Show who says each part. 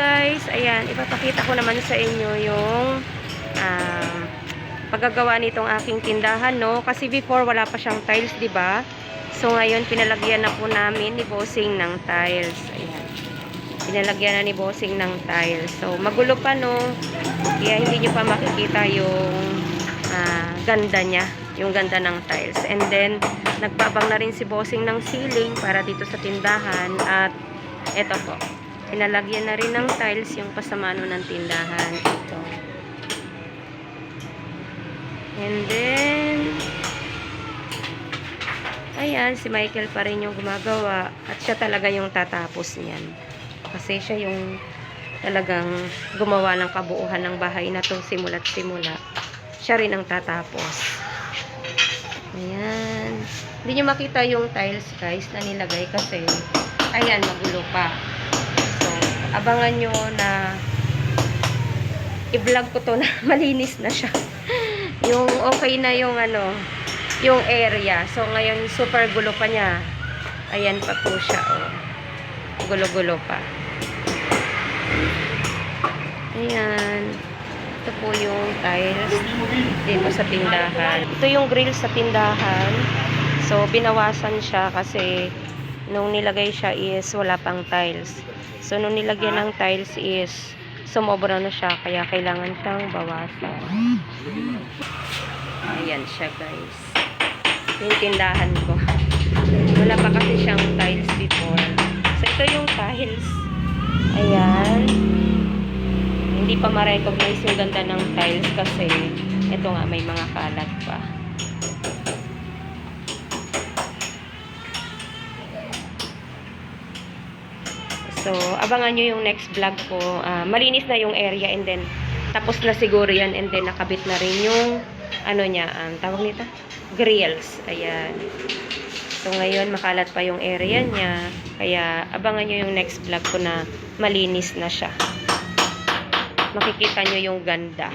Speaker 1: guys, ayan, ipapakita ko naman sa inyo yung um, paggagawa nitong aking tindahan, no? Kasi before wala pa siyang tiles, di ba? So ngayon pinalagyan na po namin ni Bossing ng tiles. Ayan. Pinalagyan na ni Bossing ng tiles. So magulo pa no. Kaya hindi nyo pa makikita yung ah, ganda niya, yung ganda ng tiles. And then nagpabang na rin si Bossing ng ceiling para dito sa tindahan at eto po. Pinalagyan na rin ng tiles yung pasamano ng tindahan. Ito. And then, ayan, si Michael pa rin yung gumagawa. At siya talaga yung tatapos niyan. Kasi siya yung talagang gumawa ng kabuuhan ng bahay na to simula't simula. Siya rin ang tatapos. Ayan. Hindi nyo makita yung tiles guys na nilagay kasi ayan, magulo pa. Abangan nyo na i-vlog ko to na malinis na siya. yung okay na yung ano, yung area. So, ngayon super gulo pa niya. Ayan pa po siya, oh. Gulo-gulo pa. Ayan. Ito po yung tiles dito sa tindahan. Ito yung grill sa tindahan. So, binawasan siya kasi nung nilagay siya is wala pang tiles. So, nung nilagyan ng tiles is sumobra na siya kaya kailangan siyang bawasan. Ayan siya guys. Yung tindahan ko. Wala pa kasi siyang tiles before. So, ito yung tiles. Ayan. Hindi pa ma-recognize yung ganda ng tiles kasi ito nga may mga kalat pa. So, abangan nyo yung next vlog ko. Ah, malinis na yung area and then tapos na siguro yan and then nakabit na rin yung ano niya, ang tawag nito? Grills. Ayan. So, ngayon makalat pa yung area niya. Kaya abangan nyo yung next vlog ko na malinis na siya. Makikita nyo yung ganda.